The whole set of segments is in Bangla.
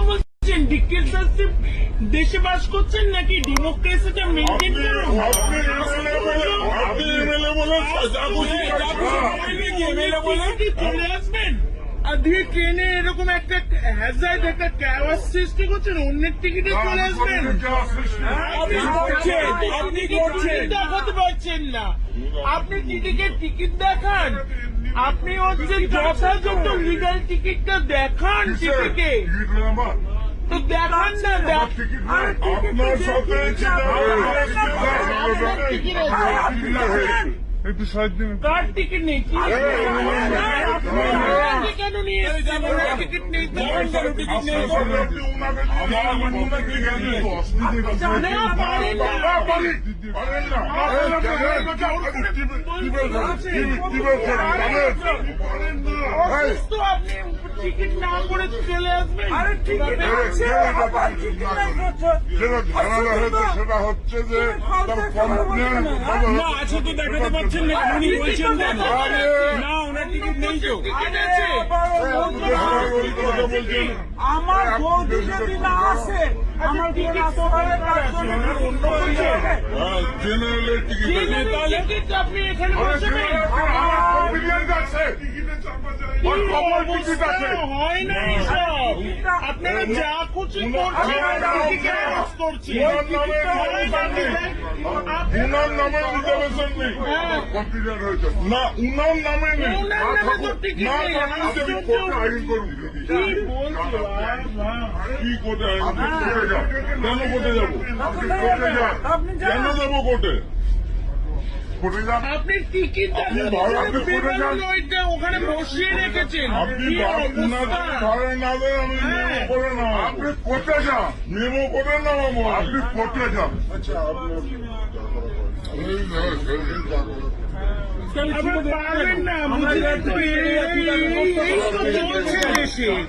বলছেন ডিক্টেটরশিপ দেশে বাস করছেন নাকি ডেমোক্রেসিটা মেনটেন করুন? আপনি এমএলএ বলে এমএলএ বলে চলে আসবেন? আর দিয়ে ট্রেনে এরকম একটা হ্যাজার্ড একটা ক্যাওয়াস সৃষ্টি করছেন অন্যের টিকিটে চলে আসবেন? আপনি দেখাতে পারছেন না। আপনি টিকিট দেখান? আপনি হচ্ছে যথাযথ লিগাল টিকিটটা দেখান টিকিটে তো দেখান না দেখান আপনার সাথে একটু সাহায্য কার টিকিট নেই? নিয়ে এসেছেন ওনার টিকিট নেই তো? না, পারেন না। অসুস্থ আপনি টিকিট না করে চলে আসবেন আরে টিকিট সেটা হচ্ছে যে কমপ্লেন না। আছে তো দেখাতে পাচ্ছেন না উনি বলছেন না। ওনার টিকিট নেই তো। আমার বৌদি যদি না আসে আমার বোন আসতে পারে তার জন্য অন্য কিছু হবে। জেনারেলের টিকিট বসবেন হয় না এসব আপনারা যা করছেন উনার নামে রিজার্ভেশন নেই কম্পিউটার হয়েছে না উনার নামে নেই না। আমি কোর্টে আইন করুন কি কোর্টে আইন কেন কোর্টে যাব কোর্টে যান। কেন যাব কোর্টে কোর্টে যান। আপনি টিকিট আপনি ভালো, আপনি কোর্টে যান। ওইটা ওখানে বসিয়ে রেখেছেন। আপনি কি উনার অবস্থা? ধরে না আমি মেমো করে নাও আপনি কোর্টে যান। মেমো করে নামাবো আপনি কোর্টে যান। আচ্ছা পারবেন না, এই- এই তো চলছে দেশে।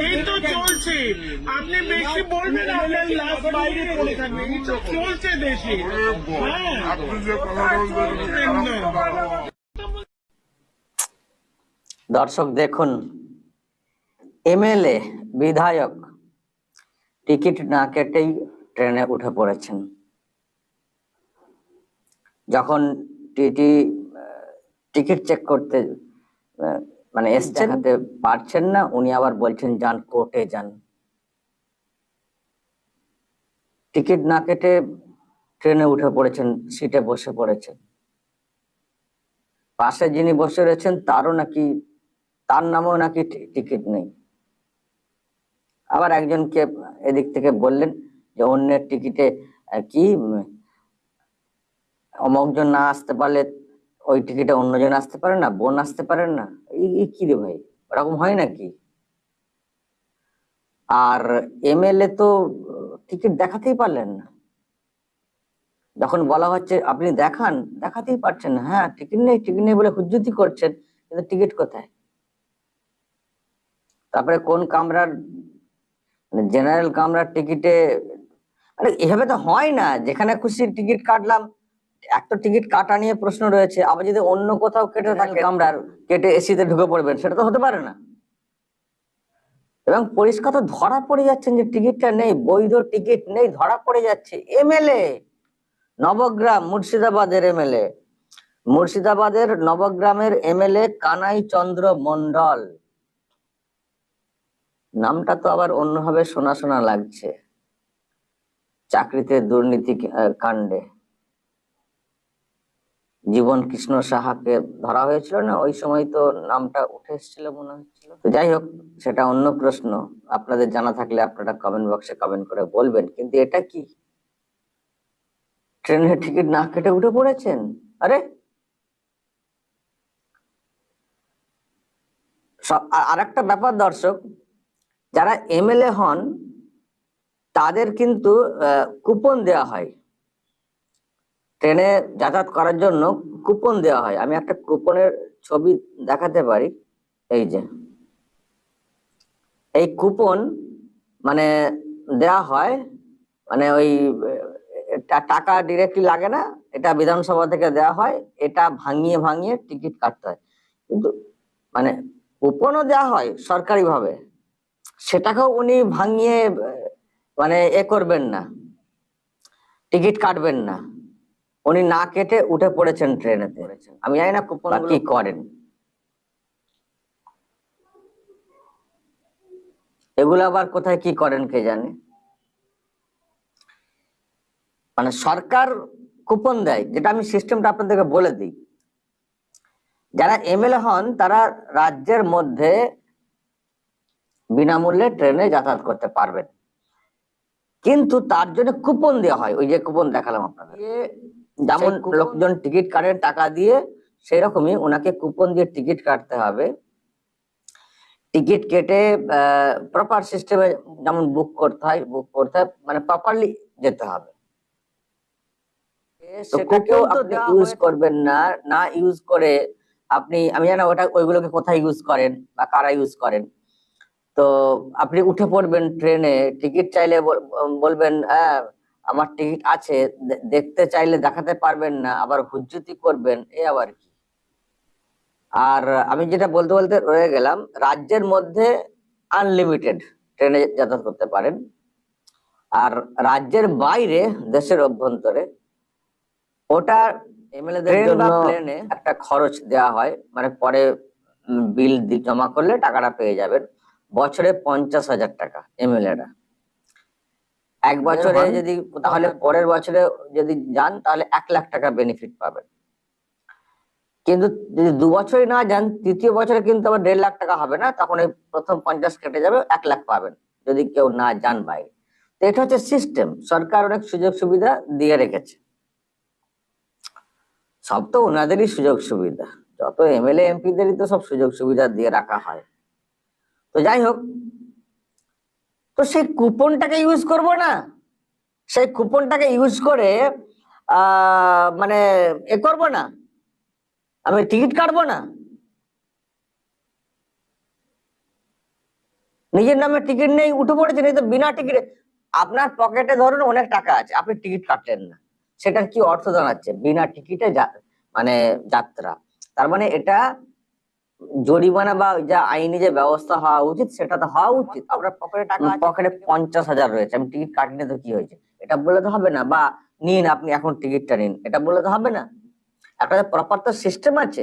এই তো চলছে। আপনি বেশি বলবেন আপনার লাভ বাইরে পড়ে থাকবে। চলছে দেশে। আপনি যে কথা বলছেন দর্শক দেখুন এমএলএ বিধায়ক টিকিট না কেটেই ট্রেনে উঠে পড়েছেন। যখন টিটি টিকিট চেক করতে মানে এসছেন পারছেন না উনি আবার বলছেন যান কোর্টে যান। টিকিট না কেটে ট্রেনে উঠে পড়েছেন সিটে বসে পড়েছেন। পাশে যিনি বসে রয়েছেন, তারও নাকি, তার নামেও নাকি টিকিট নেই। আবার একজনকে এদিক থেকে বললেন যে, অন্যের টিকিটে কি অমকজন না আসতে পারলে ওই টিকিটে অন্যজন আসতে পারে না, বোন আসতে পারেন না এই কি রে ভাই, ওরকম হয় নাকি? আর এমএলএ তো টিকিট দেখাতেই পারলেন না। যখন বলা হচ্ছে আপনি দেখান? দেখাতেই পারছেন হ্যাঁ টিকিট নেই টিকিট নেই বলে হুজ্জুতি করছেন কিন্তু টিকিট কোথায়? তারপরে কোন কামরার জেনারেল কামরার টিকিটে মানে এভাবে তো হয় না। যেখানে খুশি টিকিট কাটলাম এক তো টিকিট কাটা নিয়ে প্রশ্ন রয়েছে। আবার যদি অন্য কোথাও কেটে থাকে কামরার কেটে এসিতে ঢুকে পড়বেন সেটা তো হতে পারে না। এবং পরিষ্কার তো ধরা পড়ে যাচ্ছেন যে টিকিটটা নেই বৈধ টিকিট নেই ধরা পড়ে যাচ্ছে। এমএলএ নবগ্রাম মুর্শিদাবাদের এমএলএ মুর্শিদাবাদের নবগ্রামের এমএলএ কানাই চন্দ্র মন্ডল নামটা তো আবার অন্যভাবে শোনা শোনা লাগছে। চাকরিতে দুর্নীতি কাণ্ডে। জীবন কৃষ্ণ সাহাকে ধরা হয়েছিল না? ওই সময় তো নামটা উঠে এসেছিল মনে হচ্ছিল। যাই হোক, সেটা অন্য প্রশ্ন। আপনাদের জানা থাকলে আপনারা কমেন্ট বক্সে কমেন্ট করে বলবেন। কিন্তু এটা কি? ট্রেনের টিকিট না কেটে উঠে পড়েছেন? আরে! আর একটা ব্যাপার দর্শক, যারা এমএলএ হন, তাদের কিন্তু কুপন দেওয়া হয়। ট্রেনে যাতায়াত করার জন্য কুপন দেওয়া হয়। আমি একটা কুপনের ছবি দেখাতে পারি। এই যে। এই কুপন মানে দেওয়া হয় মানে ওই টাকা ডিরেক্টলি লাগে না এটা বিধানসভা থেকে দেওয়া হয় এটা ভাঙিয়ে ভাঙিয়ে টিকিট কাটতে হয়। কিন্তু মানে কুপনও দেওয়া হয় সরকারিভাবে সেটাকেও উনি ভাঙিয়ে মানে এ করবেন না টিকিট কাটবেন না। উনি না কেটে উঠে পড়েছেন ট্রেনে ট্রেনেতে আমি জানি না কুপন কি করেন? এগুলো আবার কোথায় কি করেন কে জানে? মানে সরকার কুপন দেয় যেটা আমি সিস্টেমটা আপনাদেরকে বলে দিই। যারা এমএলএ হন তারা রাজ্যের মধ্যে বিনামূল্যে ট্রেনে যাতায়াত করতে পারবেন। কিন্তু তার জন্য কুপন দেওয়া হয় ওই যে কুপন দেখালাম আপনাদের। যেমন লোকজন টিকিট কাটেন টাকা দিয়ে সেরকমই ওনাকে কুপন দিয়ে টিকিট কাটতে হবে। টিকিট কেটে প্রপার সিস্টেমে যেমন বুক করতে হয় বুক করতে হয় মানে প্রপারলি যেতে হবে। সেটাকেও আপনি ইউজ করবেন না না ইউজ করে আপনি আমি জানি ওটা ওইগুলোকে কোথায় ইউজ করেন বা কারা ইউজ করেন। তো আপনি উঠে পড়বেন ট্রেনে টিকিট চাইলে বলবেন হ্যাঁ আমার টিকিট আছে দেখতে চাইলে দেখাতে পারবেন না আবার হুজ্জুতি করবেন এ আবার কি? আর আমি যেটা বলতে বলতে রয়ে গেলাম রাজ্যের মধ্যে আনলিমিটেড ট্রেনে যাতায়াত করতে পারেন। আর রাজ্যের বাইরে দেশের অভ্যন্তরে ওটা জন্য একটা খরচ দেওয়া হয়। মানে পরে বিল জমা করলে টাকাটা পেয়ে যাবেন। বছরে পঞ্চাশ হাজার টাকা এমএলএরা। এক বছরে যদি তাহলে পরের বছরে যদি যান তাহলে এক লাখ টাকা বেনিফিট পাবেন। কিন্তু যদি দু বছরই না যান তৃতীয় বছরে কিন্তু আবার দেড় লাখ টাকা হবে না। তখন এই প্রথম পঞ্চাশ কেটে যাবে এক লাখ পাবেন যদি কেউ না যান বাইরে। তো এটা হচ্ছে সিস্টেম সরকার অনেক সুযোগ সুবিধা দিয়ে রেখেছে। সব তো ওনাদেরই সুযোগ সুবিধা। যত এমএলএ, এমপিদেরই তো সব সুযোগ সুবিধা দিয়ে রাখা হয়। তো যাই হোক, তো সেই কুপনটাকে ইউজ করব না? সেই কুপনটাকে ইউজ করে মানে এ করব না? আমি টিকিট কাটবো না? নিজের নামে টিকিট নেই, উঠে পড়েছেন এই তো বিনা টিকিটে। আপনার পকেটে ধরুন অনেক টাকা আছে, আপনি টিকিট কাটলেন না। সেটার কি অর্থ দাঁড়াচ্ছে বিনা টিকিটে মানে যাত্রা। তার মানে এটা জরিমানা বা যা আইনি যে ব্যবস্থা হওয়া উচিত সেটা তো হওয়া উচিত। আপনার পকেটে টাকা পকেটে পঞ্চাশ হাজার রয়েছে। আমি টিকিট কাটিনি তো কি হয়েছে? এটা বললে তো হবে না বা নিন আপনি এখন টিকিটটা নিন। এটা বললে তো হবে না। একটা প্রপার তো সিস্টেম আছে।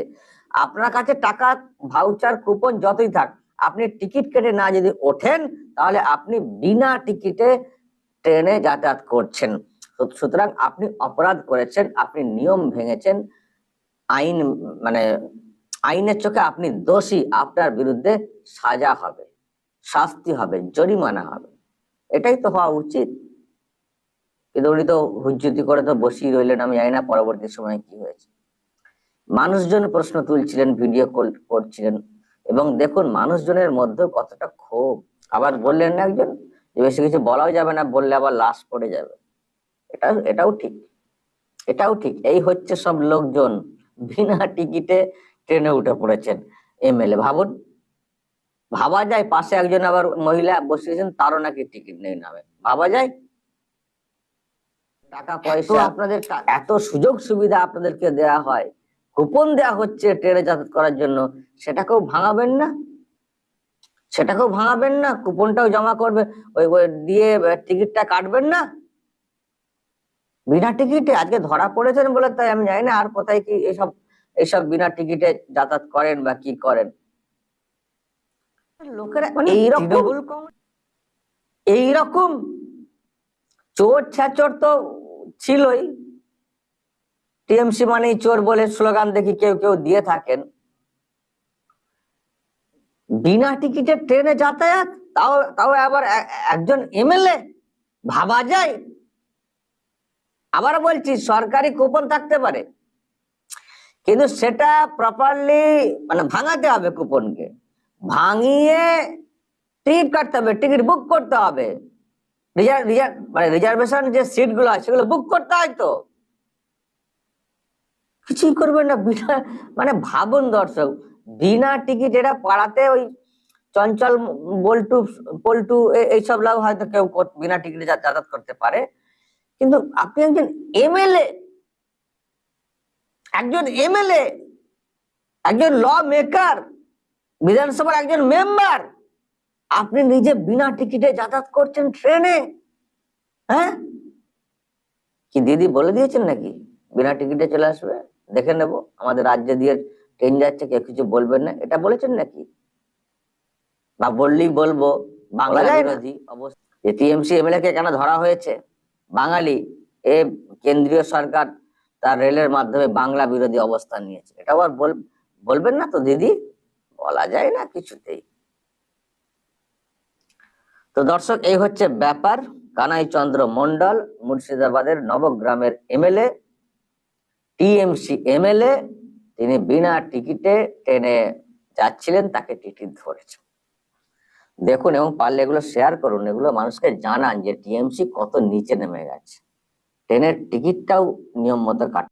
আপনার কাছে টাকা ভাউচার কুপন যতই থাক আপনি টিকিট কেটে না যদি ওঠেন তাহলে আপনি বিনা টিকিটে ট্রেনে যাতায়াত করছেন। সুতরাং আপনি অপরাধ করেছেন, আপনি নিয়ম ভেঙেছেন, আইন মানে আইনের চোখে আপনি দোষী, আপনার বিরুদ্ধে সাজা হবে, শাস্তি হবে, জরিমানা হবে। এটাই তো হওয়া উচিত। কিন্তু উনি তো হুজ্জুতি করে তো বসিয়ে রইলেন, আমি জানি না পরবর্তী সময় কি হয়েছে। মানুষজন প্রশ্ন তুলছিলেন, ভিডিও কল করছিলেন, এবং দেখুন মানুষজনের মধ্যে কতটা ক্ষোভ। আবার বললেন না একজন বেশি কিছু বলাও যাবে না, বললে আবার লাশ পড়ে যাবে। এটা এটাও ঠিক। এটাও ঠিক। এই হচ্ছে সব লোকজন বিনা টিকিটে ট্রেনে উঠে পড়েছেন এমএলএ। ভাবুন ভাবা যায় পাশে একজন আবার মহিলা বসিয়েছেন তারও নাকি টিকিট নেই নামে। ভাবা যায়? টাকা পয়সা আপনাদের এত সুযোগ সুবিধা আপনাদেরকে দেয়া হয় কুপন দেয়া হচ্ছে ট্রেনে যাতায়াত করার জন্য সেটাকেও ভাঙাবেন না? সেটাকেও ভাঙাবেন না? কুপনটাও জমা করবে ওই দিয়ে টিকিটটা কাটবেন না? বিনা টিকিটে আজকে ধরা পড়েছেন বলে তাই আমি জানি না আর কোথায় কি এসব এইসব বিনা টিকিটে যাতায়াত করেন বা কি করেন? লোকেরা এইরকম এইরকম চোর ছ্যাচর তো ছিলই। টিএমসি মানেই চোর বলে স্লোগান দেখি কেউ কেউ দিয়ে থাকেন। বিনা টিকিটে ট্রেনে যাতায়াত? তাও তাও আবার একজন এমএলএ? ভাবা যায়? আবার বলছি, সরকারি কুপন থাকতে পারে। কিন্তু সেটা প্রপারলি মানে ভাঙাতে হবে কুপনকে। ভাঙিয়ে টিকিট কাটতে হবে, টিকিট বুক করতে হবে। মানে রিজার্ভেশন যে সিটগুলো আছে, সেগুলো বুক করতে হয় তো। কিছুই করবেন না, বিনা মানে ভাবুন দর্শক, বিনা টিকিট এরা পাড়াতে ওই চঞ্চল, বল্টু, পল্টু এইসব লোক হয়তো কেউ বিনা টিকিটে যাতায়াত করতে পারে। কিন্তু আপনি একজন এমএলএ একজন এমএলএ একজন ল মেকার বিধানসভার একজন মেম্বার আপনি নিজে বিনা টিকিটে যাতায়াত করছেন ট্রেনে হ্যাঁ? কি দিদি বলে দিয়েছেন নাকি? বিনা টিকিটে চলে আসবে? দেখে নেব। আমাদের রাজ্যে দিয়ে ট্রেন যাচ্ছে কেউ কিছু বলবেন না। এটা বলেছেন নাকি? বা বললেই বলব বাংলা বিরোধী অবস্থা। টিএমসি এমএলএ কে কেন ধরা হয়েছে? বাঙালি, এ কেন্দ্রীয় সরকার তার রেলের মাধ্যমে বাংলা বিরোধী অবস্থান নিয়েছে। এটা আবার বলবেন না তো দিদি? বলা যায় না কিছুতেই। তো দর্শক, এই হচ্ছে ব্যাপার। কানাই চন্দ্র মন্ডল মুর্শিদাবাদের নবগ্রামের এমএলএ, টিএমসি এমএলএ, তিনি বিনা টিকিটে ট্রেনে যাচ্ছিলেন, তাকে টিকিট ধরেছে। দেখুন এবং পারলে এগুলো শেয়ার করুন, এগুলো মানুষকে জানান যে টিএমসি কত নিচে নেমে গেছে। ট্রেনের টিকিটটাও নিয়ম মতো কাট